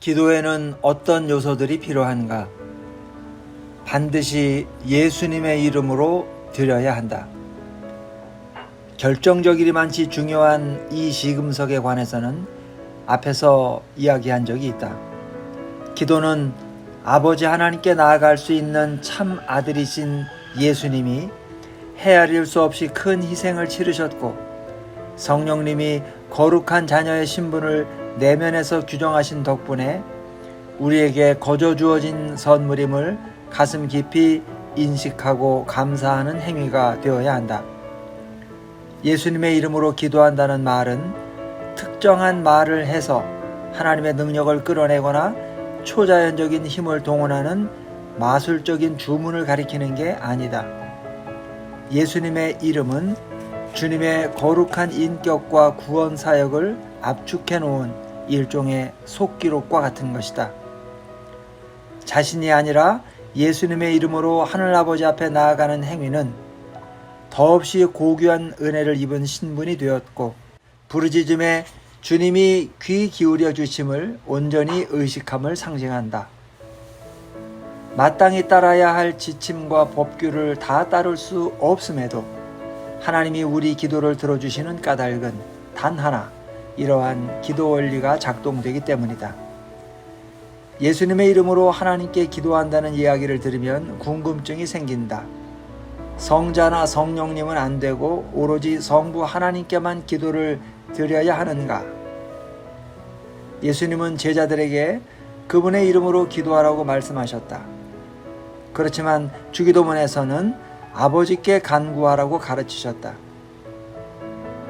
기도에는 어떤 요소들이 필요한가? 반드시 예수님의 이름으로 드려야 한다. 결정적이리만치 중요한 이 시금석에 관해서는 앞에서 이야기한 적이 있다. 기도는 아버지 하나님께 나아갈 수 있는 참 아들이신 예수님이 헤아릴 수 없이 큰 희생을 치르셨고 성령님이 거룩한 자녀의 신분을 내면에서 규정하신 덕분에 우리에게 거저 주어진 선물임을 가슴 깊이 인식하고 감사하는 행위가 되어야 한다. 예수님의 이름으로 기도한다는 말은 특정한 말을 해서 하나님의 능력을 끌어내거나 초자연적인 힘을 동원하는 마술적인 주문을 가리키는 게 아니다. 예수님의 이름은 주님의 거룩한 인격과 구원 사역을 압축해 놓은 일종의 속기록과 같은 것이다. 자신이 아니라 예수님의 이름으로 하늘아버지 앞에 나아가는 행위는 더없이 고귀한 은혜를 입은 신분이 되었고 부르짖음에 주님이 귀 기울여 주심을 온전히 의식함을 상징한다. 마땅히 따라야 할 지침과 법규를 다 따를 수 없음에도 하나님이 우리 기도를 들어주시는 까닭은 단 하나 이러한 기도 원리가 작동되기 때문이다. 예수님의 이름으로 하나님께 기도한다는 이야기를 들으면 궁금증이 생긴다. 성자나 성령님은 안 되고 오로지 성부 하나님께만 기도를 드려야 하는가? 예수님은 제자들에게 그분의 이름으로 기도하라고 말씀하셨다. 그렇지만 주기도문에서는 아버지께 간구하라고 가르치셨다.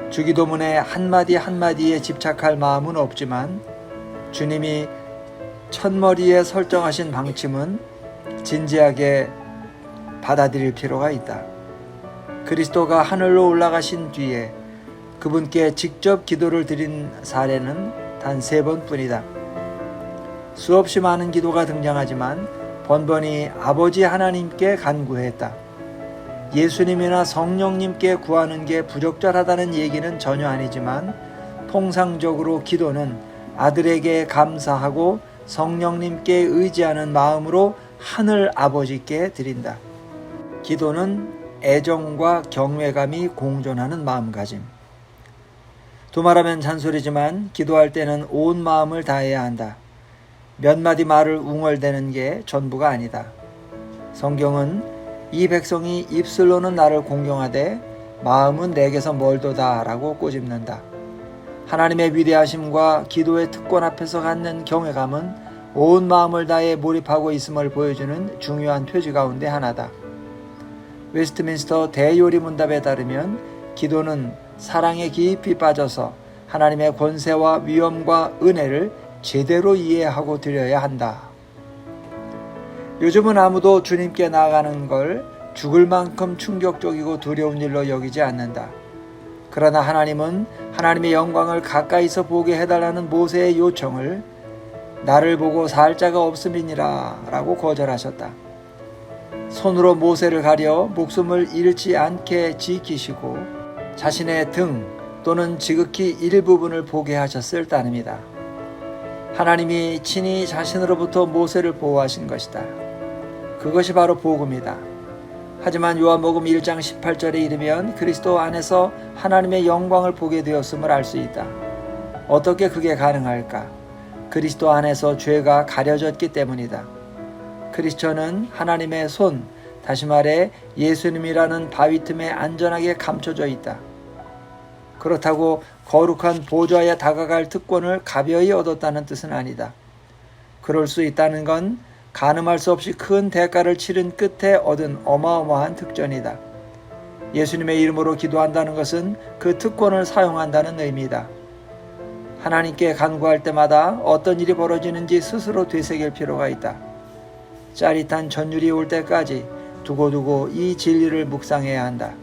주기도문의 한마디 한마디에 집착할 마음은 없지만 주님이 첫머리에 설정하신 방침은 진지하게 받아들일 필요가 있다. 그리스도가 하늘로 올라가신 뒤에 그분께 직접 기도를 드린 사례는 단 세 번뿐이다. 수없이 많은 기도가 등장하지만 번번이 아버지 하나님께 간구했다. 예수님이나 성령님께 구하는 게 부적절하다는 얘기는 전혀 아니지만 통상적으로 기도는 아들에게 감사하고 성령님께 의지하는 마음으로 하늘 아버지께 드린다. 기도는 애정과 경외감이 공존하는 마음가짐. 두말하면 잔소리지만 기도할 때는 온 마음을 다해야 한다. 몇 마디 말을 웅얼대는 게 전부가 아니다. 성경은 이 백성이 입술로는 나를 공경하되 마음은 내게서 멀도다라고 꼬집는다. 하나님의 위대하심과 기도의 특권 앞에서 갖는 경외감은 온 마음을 다해 몰입하고 있음을 보여주는 중요한 표지 가운데 하나다. 웨스트민스터 대요리 문답에 따르면 기도는 사랑에 깊이 빠져서 하나님의 권세와 위엄과 은혜를 제대로 이해하고 드려야 한다. 요즘은 아무도 주님께 나아가는 걸 죽을 만큼 충격적이고 두려운 일로 여기지 않는다. 그러나 하나님은 하나님의 영광을 가까이서 보게 해달라는 모세의 요청을 나를 보고 살 자가 없음이니라 라고 거절하셨다. 손으로 모세를 가려 목숨을 잃지 않게 지키시고 자신의 등 또는 지극히 일부분을 보게 하셨을 따름이다. 하나님이 친히 자신으로부터 모세를 보호하신 것이다. 그것이 바로 복음이다. 하지만 요한복음 1장 18절에 이르면 그리스도 안에서 하나님의 영광을 보게 되었음을 알 수 있다. 어떻게 그게 가능할까? 그리스도 안에서 죄가 가려졌기 때문이다. 크리스천은 하나님의 손, 다시 말해 예수님이라는 바위 틈에 안전하게 감춰져 있다. 그렇다고 거룩한 보좌에 다가갈 특권을 가벼이 얻었다는 뜻은 아니다. 그럴 수 있다는 건 가늠할 수 없이 큰 대가를 치른 끝에 얻은 어마어마한 특전이다. 예수님의 이름으로 기도한다는 것은 그 특권을 사용한다는 의미다. 하나님께 간구할 때마다 어떤 일이 벌어지는지 스스로 되새길 필요가 있다. 짜릿한 전율이 올 때까지 두고두고 이 진리를 묵상해야 한다.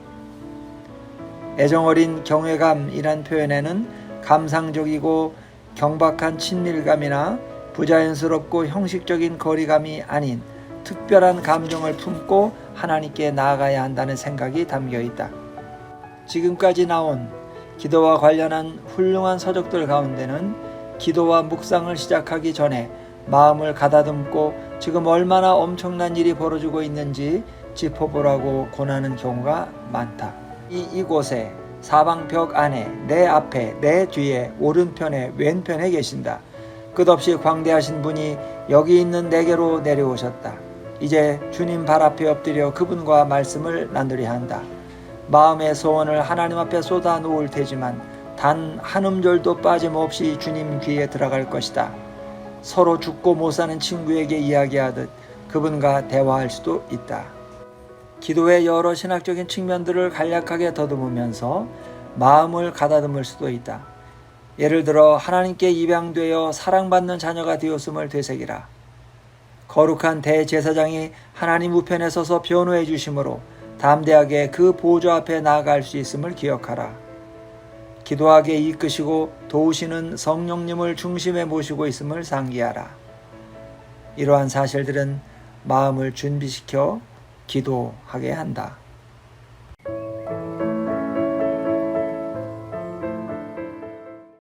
애정어린 경외감이란 표현에는 감상적이고 경박한 친밀감이나 부자연스럽고 형식적인 거리감이 아닌 특별한 감정을 품고 하나님께 나아가야 한다는 생각이 담겨 있다. 지금까지 나온 기도와 관련한 훌륭한 서적들 가운데는 기도와 묵상을 시작하기 전에 마음을 가다듬고 지금 얼마나 엄청난 일이 벌어지고 있는지 짚어보라고 권하는 경우가 많다. 이 이곳에 사방벽 안에 내 앞에 내 뒤에 오른편에 왼편에 계신다. 끝없이 광대하신 분이 여기 있는 내게로 내려오셨다. 이제 주님 발 앞에 엎드려 그분과 말씀을 나누리 한다. 마음의 소원을 하나님 앞에 쏟아 놓을 테지만 단 한 음절도 빠짐없이 주님 귀에 들어갈 것이다. 서로 죽고 못 사는 친구에게 이야기하듯 그분과 대화할 수도 있다. 기도의 여러 신학적인 측면들을 간략하게 더듬으면서 마음을 가다듬을 수도 있다. 예를 들어 하나님께 입양되어 사랑받는 자녀가 되었음을 되새기라. 거룩한 대제사장이 하나님 우편에 서서 변호해 주심으로 담대하게 그 보좌 앞에 나아갈 수 있음을 기억하라. 기도하게 이끄시고 도우시는 성령님을 중심에 모시고 있음을 상기하라. 이러한 사실들은 마음을 준비시켜 기도하게 한다.